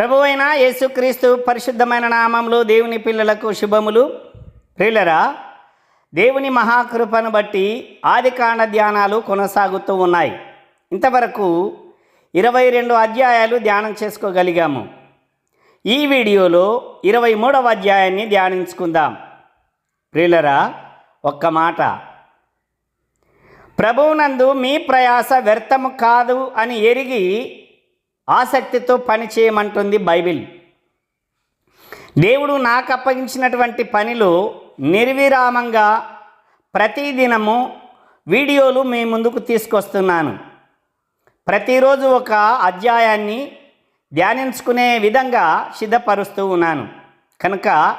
ప్రభువైన యేసుక్రీస్తు పరిశుద్ధమైన నామంలో దేవుని పిల్లలకు శుభములు. ప్రియులరా దేవుని మహాకృపను బట్టి ఆదికాండ ధ్యానాలు కొనసాగుతూ ఉన్నాయి. ఇంతవరకు ఇరవై రెండు అధ్యాయాలు ధ్యానం చేసుకోగలిగాము. ఈ వీడియోలో ఇరవై మూడవ అధ్యాయాన్ని ధ్యానించుకుందాం. ప్రియులరా ఒక్క మాట. ప్రభువునందు మీ ప్రయాస వ్యర్థము కాదు అని ఎరిగి ఆసక్తితో పని చేయమంటుంది బైబిల్. దేవుడు నాకు అప్పగించినటువంటి పనిలో నిర్విరామంగా ప్రతిదినము వీడియోలు మీ ముందుకు తీసుకొస్తున్నాను. ప్రతిరోజు ఒక అధ్యాయాన్ని ధ్యానించుకునే విధంగా సిద్ధపరుస్తూ ఉన్నాను. కనుక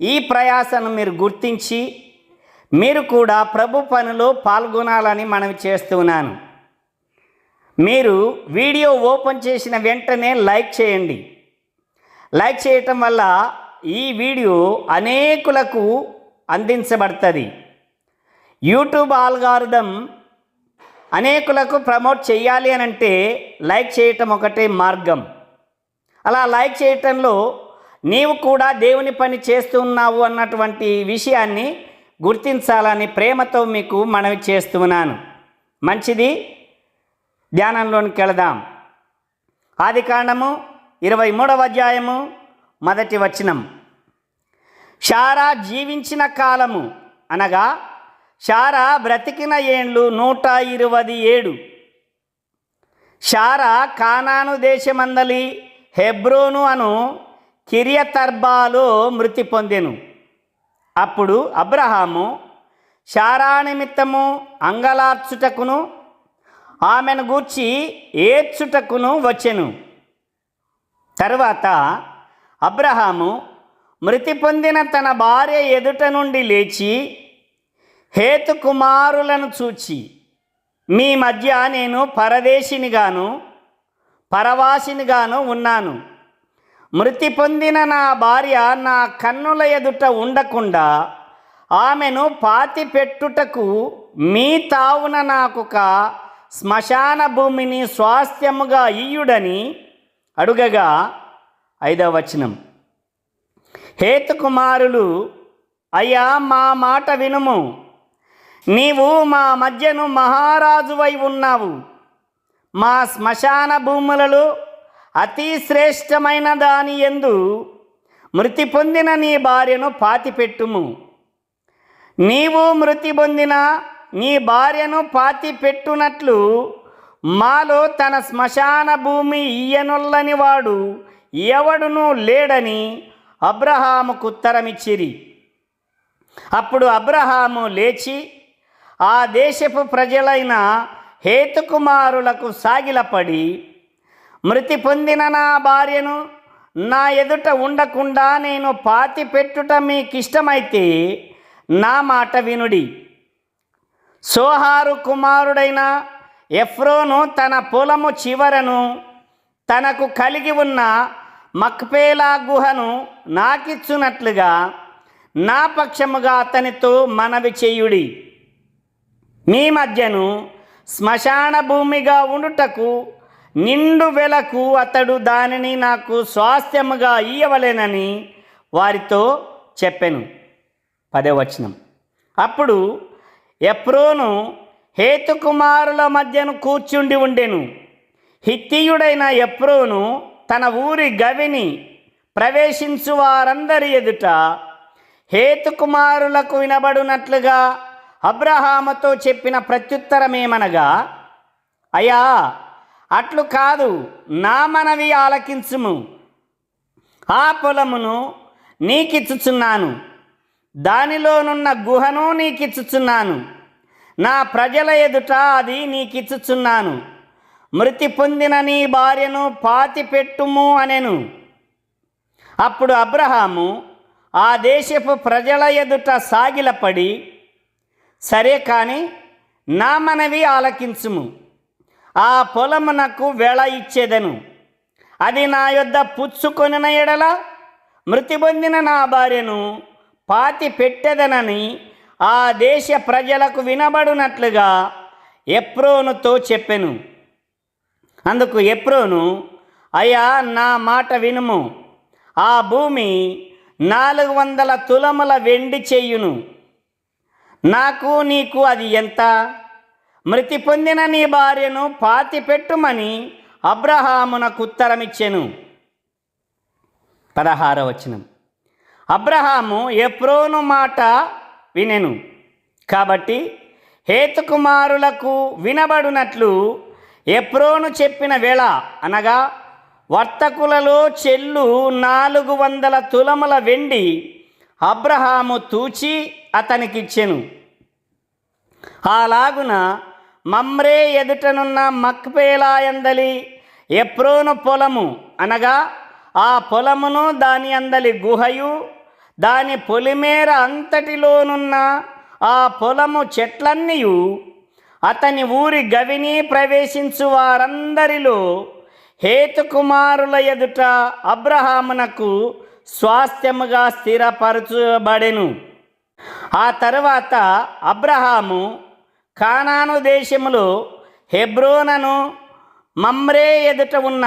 ఈ ప్రయాసను మీరు గుర్తించి మీరు కూడా ప్రభు పనిలో పాల్గొనాలని మనవి చేస్తున్నాను మీరు వీడియో ఓపెన్ చేసిన వెంటనే లైక్ చేయండి. లైక్ చేయటం వల్ల ఈ వీడియో అనేకులకు అందించబడుతుంది. యూట్యూబ్ ఆల్గారిథం అనేకులకు ప్రమోట్ చేయాలి అని అంటే లైక్ చేయటం ఒకటే మార్గం. అలా లైక్ చేయటంలో నీవు కూడా దేవుని పని చేస్తున్నావు అన్నటువంటి విషయాన్ని గుర్తించాలని ప్రేమతో మీకు మనవి చేస్తున్నాను. మంచిది? ధ్యానంలోనికి వెళదాం ఆది కాండము ఇరవై మూడవ అధ్యాయము మొదటి వచనం. షారా జీవించిన కాలము అనగా షారా బ్రతికిన ఏండ్లు నూట ఇరవై ఏడు. షారా కానాను దేశమందలి హెబ్రోను అను కిరియతర్బాలో మృతి పొందెను. అప్పుడు అబ్రహాము షారా నిమిత్తము అంగలార్చుటకును ఆమెను గూర్చి ఏడ్చుటకును వచ్చెను. తరువాత అబ్రహాము మృతి పొందిన తన భార్య ఎదుట నుండి లేచి హేతు కుమారులను చూచి మీ మధ్య నేను పరదేశినిగాను పరవాసినిగాను ఉన్నాను. మృతి పొందిన నా భార్య నా కన్నుల ఎదుట ఉండకుండా ఆమెను పాతి పెట్టుటకు మీ తావున నాకొక శ్మశాన భూమిని స్వాస్థ్యముగా ఇయ్యుడని అడుగగా ఐదవ వచనం. హేతుకుమారులు అయ్యా మా మాట వినుము. నీవు మా మధ్యను మహారాజువై ఉన్నావు. మా శ్మశాన భూములలో అతి శ్రేష్టమైన దాని ఎందు మృతి పొందిన నీ భార్యను పాతిపెట్టుము. నీవు మృతి పొందిన నీ భార్యను పాతి పెట్టునట్లు మాలో తన శ్మశాన భూమి ఇయ్యనొల్లని వాడు ఎవడునూ లేడని అబ్రహాముకు ఉత్తరమిచ్చిరి. అప్పుడు అబ్రహాము లేచి ఆ దేశపు ప్రజలైన హేతుకుమారులకు సాగిలపడి మృతి పొందిన నా భార్యను నా ఎదుట ఉండకుండా నేను పాతి పెట్టుట మీకిష్టమైతే నా మాట వినుడి. సోహారు కుమారుడైన ఎఫ్రోను తన పొలము చివరను తనకు కలిగి ఉన్న మక్పేలా గుహను నాకిచ్చునట్లుగా నా పక్షముగా అతనితో మనవి చేయుడి. మీ మధ్యను శ్మశాన భూమిగా ఉండుటకు నిండు వెలకు అతడు దానిని నాకు స్వాస్థ్యముగా ఇయ్యవలేనని వారితో చెప్పెను. పదే వచనం అప్పుడు ఎప్రోను హేతుకుమారుల మధ్యను కూర్చుండి ఉండెను. హిత్తియుడైన ఎప్రోను తన ఊరి గవిని ప్రవేశించు వారందరి ఎదుట హేతుకుమారులకు వినబడునట్లుగా అబ్రహాముతో చెప్పిన ప్రత్యుత్తరమేమనగా అయ్యా అట్లు కాదు నా మనవి ఆలకించుము. ఆ పొలమును నీకిచ్చుచున్నాను. దానిలోనున్న గుహను నీకిచ్చుచున్నాను. నా ప్రజల ఎదుట అది నీకిచ్చుచున్నాను. మృతి పొందిన నీ భార్యను పాతి పెట్టుము అనెను. అప్పుడు అబ్రహాము ఆ దేశపు ప్రజల ఎదుట సాగిలపడి సరే కానీ నా మనవి ఆలకించుము. ఆ పొలమునకు వేళ ఇచ్చేదను. అది నా యొద్ద పుచ్చుకొనిన ఎడల మృతి పొందిన నా భార్యను పాతి పెట్టెదనని ఆ దేశ ప్రజలకు వినబడునట్లుగా ఎప్రోనుతో చెప్పెను. అందుకు ఎప్రోను అయ్యా నా మాట వినుము. ఆ భూమి నాలుగు వందల తులముల వెండి చెయ్యును నాకు నీకు అది ఎంత? మృతి పొందిన నీ భార్యను పాతి పెట్టుమని అబ్రహామునకు ఉత్తరమిచ్చెను. పదహార వచనం. అబ్రహాము ఎప్రోను మాట వినెను. కాబట్టి హేతుకుమారులకు వినబడునట్లు ఎప్రోను చెప్పిన వేళ అనగా వర్తకులలో చెల్లు నాలుగు వందల తులముల వెండి అబ్రహాము తూచి అతనికిచ్చెను. అలాగున మమ్రే ఎదుటనున్న మక్పేలాయందలి ఎప్రోను పొలము అనగా ఆ పొలమును దాని అందలి గుహయు దాని పొలిమేర అంతటిలోనున్న ఆ పొలము చెట్లన్నీయు అతని ఊరి గవిని ప్రవేశించు వారందరిలో హేతుకుమారుల ఎదుట అబ్రహామునకు స్వాస్థ్యముగా స్థిరపరచబడెను. ఆ తరువాత అబ్రహాము కానాను దేశములో హెబ్రోనను మమ్రే ఎదుట ఉన్న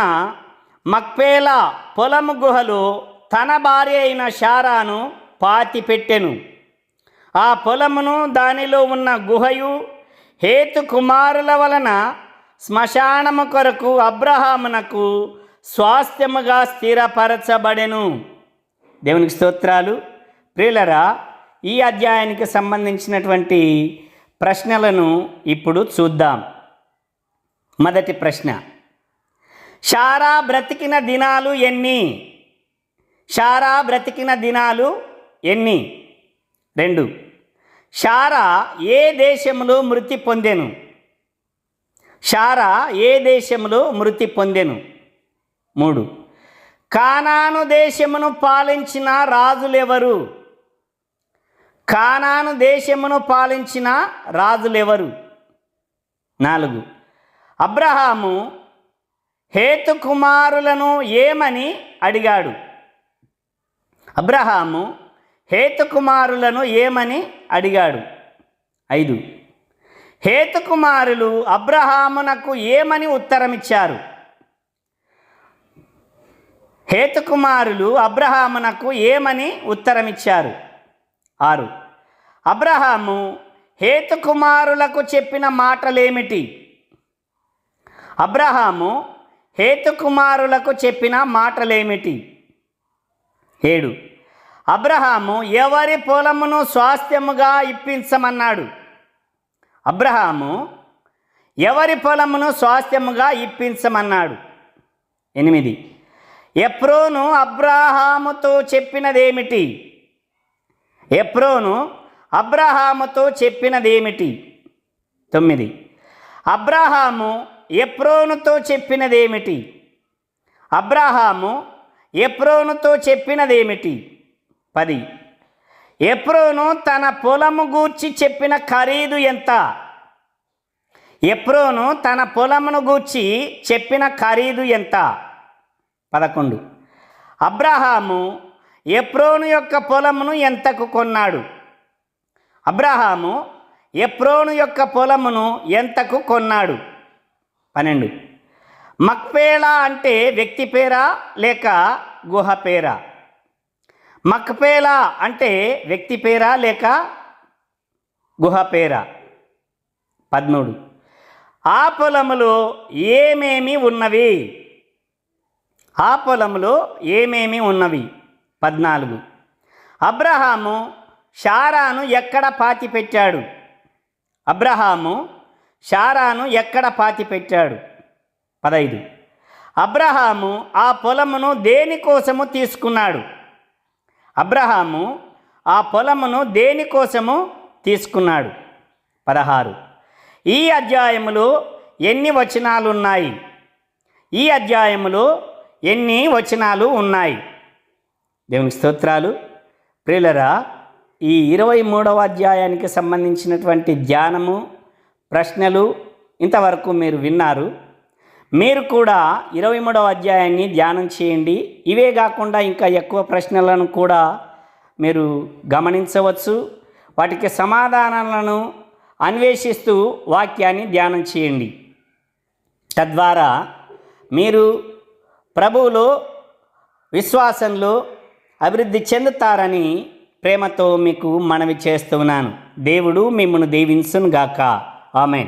మక్పేలా పొలము గుహలో తన భార్య అయిన షారాను పాతిపెట్టెను ఆ పొలమును దానిలో ఉన్న గుహయు హేతు కుమారుల వలన శ్మశానము కొరకు అబ్రహామునకు స్వాస్థ్యముగా స్థిరపరచబడెను. దేవునికి స్తోత్రాలు. ప్రియులరా ఈ అధ్యాయానికి సంబంధించినటువంటి ప్రశ్నలను ఇప్పుడు చూద్దాం. మొదటి ప్రశ్న. షారా బ్రతికిన దినాలు ఎన్ని? షారా బ్రతికిన దినాలు ఎన్ని? రెండు. షారా ఏ దేశంలో మృతి పొందెను? షారా ఏ దేశంలో మృతి పొందెను? మూడు. కానాను దేశమును పాలించిన రాజులెవరు? కానాను దేశమును పాలించిన రాజులెవరు? నాలుగు. అబ్రహాము హేతు కుమారులను ఏమని అడిగాడు? అబ్రహాము హేతుకుమారులను ఏమని అడిగాడు? ఐదు. హేతుకుమారులు అబ్రహామునకు ఏమని ఉత్తరమిచ్చారు? హేతుకుమారులు అబ్రహామునకు ఏమని ఉత్తరమిచ్చారు? ఆరు. అబ్రహాము హేతుకుమారులకు చెప్పిన మాటలేమిటి? అబ్రహాము హేతుకుమారులకు చెప్పిన మాటలేమిటి? ఏడు. అబ్రహాము ఎవరి పొలమును స్వాస్థ్యముగా ఇప్పించమన్నాడు? అబ్రహాము ఎవరి పొలమును స్వాస్థ్యముగా ఇప్పించమన్నాడు? ఎనిమిది. ఎప్రోను అబ్రహాముతో చెప్పినదేమిటి? ఎప్రోను అబ్రహాముతో చెప్పినదేమిటి? తొమ్మిది. అబ్రహాము ఎప్రోనుతో చెప్పినదేమిటి? అబ్రహాము ఎప్రోనుతో చెప్పినదేమిటి? పది. ఎప్రోను తన పొలము గూర్చి చెప్పిన ఖరీదు ఎంత? ఎప్రోను తన పొలమును గూర్చి చెప్పిన ఖరీదు ఎంత? పదకొండు. అబ్రహాము ఎప్రోను యొక్క పొలమును ఎంతకు కొన్నాడు? అబ్రహాము ఎప్రోను యొక్క పొలమును ఎంతకు కొన్నాడు? పన్నెండు. మక్పేలా అంటే వ్యక్తి పేరా లేక గుహ పేరా? మక్పేలా అంటే వ్యక్తి పేరా లేక గుహ పేరా? పదమూడు. ఆ పొలములో ఏమేమి ఉన్నవి? ఆ పొలంలో ఏమేమి ఉన్నవి? పద్నాలుగు. అబ్రహాము షారాను ఎక్కడ పాతి పెట్టాడు అబ్రహాము షారాను ఎక్కడ పాతి పెట్టాడు పదైదు. అబ్రహాము ఆ పొలమును దేనికోసము తీసుకున్నాడు? అబ్రహాము ఆ పొలమును దేనికోసము తీసుకున్నాడు? పదహారు. ఈ అధ్యాయములో ఎన్ని వచనాలు ఉన్నాయి ఈ అధ్యాయములో ఎన్ని వచనాలు ఉన్నాయి? దేవునికి స్తోత్రాలు. ప్రియులరా ఈ ఇరవై మూడవ అధ్యాయానికి సంబంధించినటువంటి ధ్యానము ప్రశ్నలు ఇంతవరకు మీరు విన్నారు. మీరు కూడా ఇరవై మూడవ అధ్యాయాన్ని ధ్యానం చేయండి. ఇవే కాకుండా ఇంకా ఎక్కువ ప్రశ్నలను కూడా మీరు గమనించవచ్చు. వాటికి సమాధానాలను అన్వేషిస్తూ వాక్యాన్ని ధ్యానం చేయండి. తద్వారా మీరు ప్రభువులో విశ్వాసంలో అభివృద్ధి చెందుతారని ప్రేమతో మీకు మనవి చేస్తున్నాను. దేవుడు మిమ్మల్ని దీవించునుగాక. ఆమెన్.